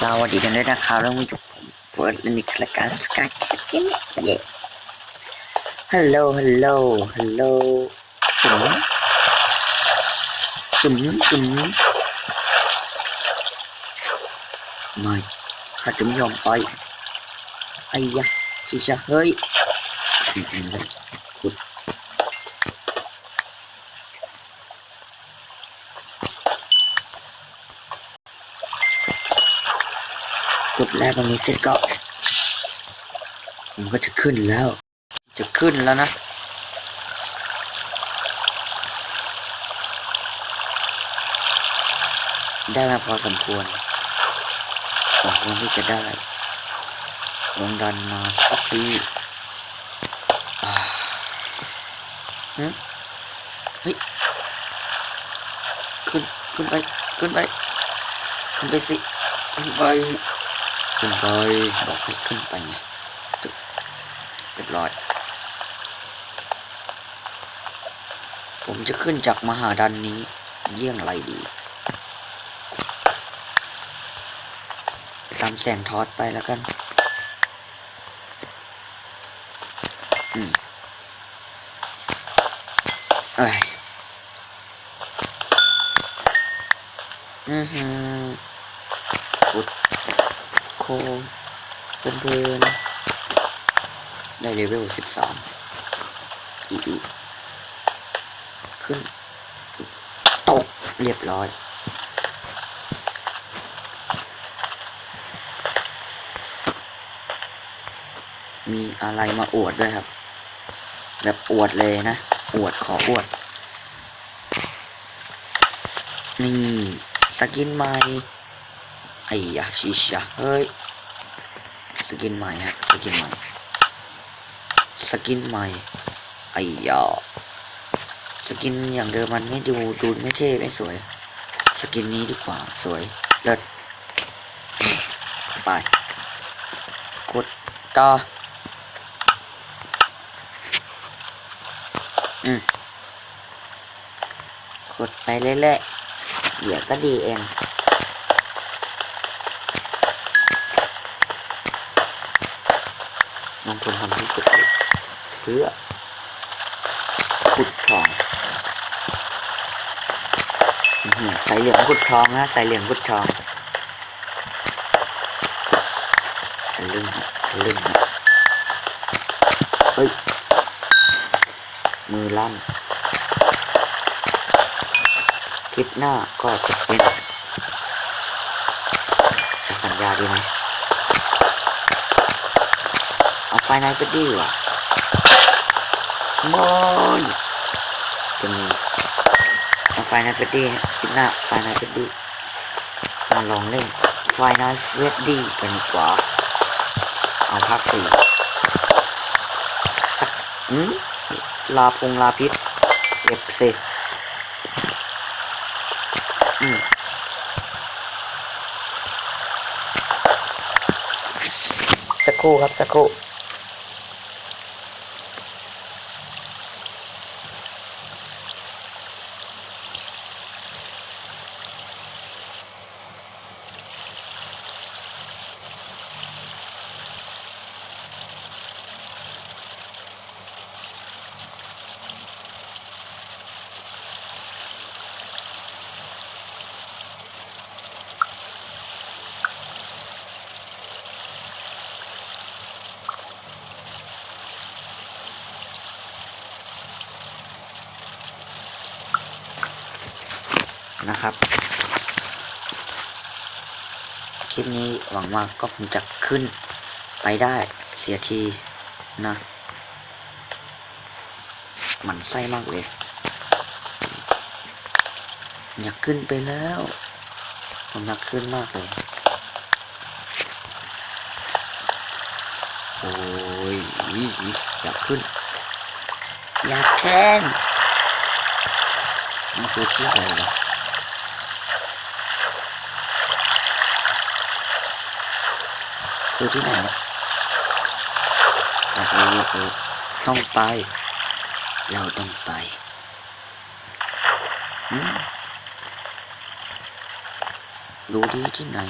สวัสดีกันด้วยนะครับแล้วมาอยู่ผมเฟิร์สและนี่คือรายการสกายแคทเกมเย่ฮัลโหลฮัลโหลฮัลโหลสุมสุมสุมไม่ข้าจะไม่ยอมไปไอ้ยะชิชะเฮ้ยจริงๆเลยขุด กดแรกตรงนี้เสร็จก็ มันก็จะขึ้นแล้ว จะขึ้นแล้วนะได้มาพอสมควรสมควรที่จะได้ ลงดันมาสักทีอ่าฮะเฮ้ย ขึ้น ขึ้นไป ขึ้นไป ขึ้นไปสิ ขึ้นไป ขึ้นไปบอกให้ขึ้นไปไงจึ๊บเรียบร้อย ผมจะขึ้นจากมหาดันนี้ เยี่ยงไรดีตามแสงทอดไปแล้วกัน อืมเอ้ยอือหือ คงเพลินๆได้เลเวลสิบสามอีอีขึ้น ตกเรียบร้อยมีอะไรมาอวดด้วยครับ แบบอวดเลยนะ อวดขออวด นี่ สกินใหม่ ไอ้ยะชิชะเฮ้ยสกินใหม่ฮะสกินใหม่สกินใหม่ไอ้ยาสกินอย่างเดิมมันไม่ดูดูไม่เท่ไม่สวย สกินนี้ดีกว่าสวยเลิศไปกดต่ออืมกดไปเรื่อยๆเดี๋ยวก็ดีเอง ลงทุนทำที่สุดเลยเพื่อขุดทองอื้อหือสายเหลืองขุดทองนะใสายเหลืองขุดทองทะลึ่งทะลึ่งเฮ้ย มือลั่นคลิปหน้าก็จะเป็นสัญญาดีไหม เอาไฟนายไปดีกว่าโมอนจะมีเอาไฟนายไปดีคลิปหน้าไฟนายไปดีมาลองเล่นไฟนาเฟรดดี้กันดีกว่าเอาภาคสี่สักอืมลาพงลาพิษเก็บสิอืมสักครู่ครับสักครู่ นะครับ คลิปนี้หวังว่าก็คงจะขึ้นไปได้เสียทีนะหมันไส้มากเลย อยากขึ้นไปแล้ว ผมอยากขึ้นมากเลยโอ้ยอยากขึ้น อยากขึ้นมันคือที่ไหนวะ คือที่ไหนนะอยากรู้อยากรู้ต้องไป เราต้องไปอืมดูดีที่ไหน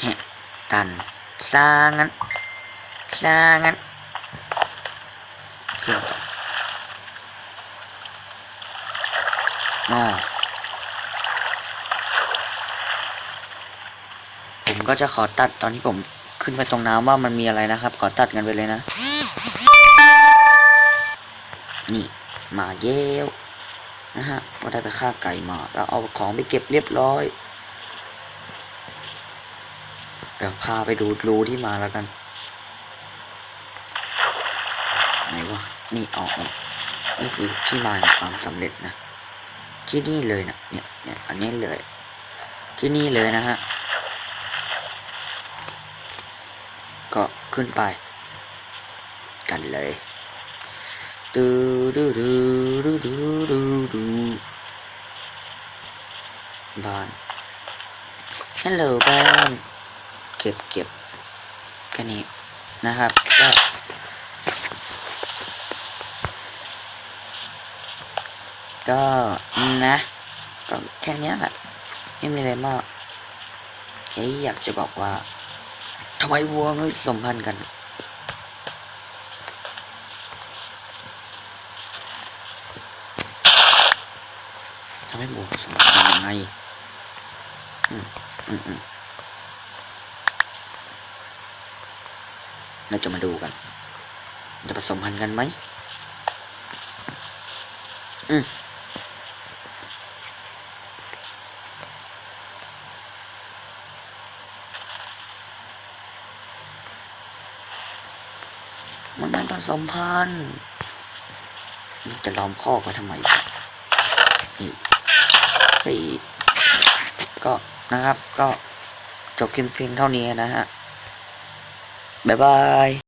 แฮะตันสร้างั้นสร้างั้นขึ้นต่ออ๋อผม ก็จะขอตัดตอนที่ผมขึ้นไปตรงน้ำว่ามันมีอะไรนะครับ ขอตัดกันไปเลยนะ นี่มาเย้วนะฮะก็ได้ไปฆ่าไก่มาแล้วเอาของไปเก็บเรียบร้อยเดี๋ยวพาไปดูรูที่มาแล้วกันไหนวะนี่ออกนี่นี่คือที่มาของความสำเร็จนะ ที่นี่เลยนะเนี่ยเนี่ยอันนี้เลย ที่นี่เลยนะฮะ ก็ ขึ้นไป กันเลยดูดูดูดูดูดูดูบ้านฮัลโหลบ้านเก็บเก็บแค่นี้นะครับก็ก็นะก็แค่นี้แหละไม่มีอะไรมากแค่อยากจะบอกว่า ทำไมวัวไม่สมพันธ์กัน ทำให้วัวสมพันธ์ยังไง อืมอืมอืมเราจะมาดูกัน จะผสมพันธุ์กันไหมอืม มันไม่ผ สมพันธ์มันจะล้อมคอกันทำไมวะนี่เฮ้ยก็นะครับก็จบคลิปเพียงเท่านี้นะฮะบ๊ายบาย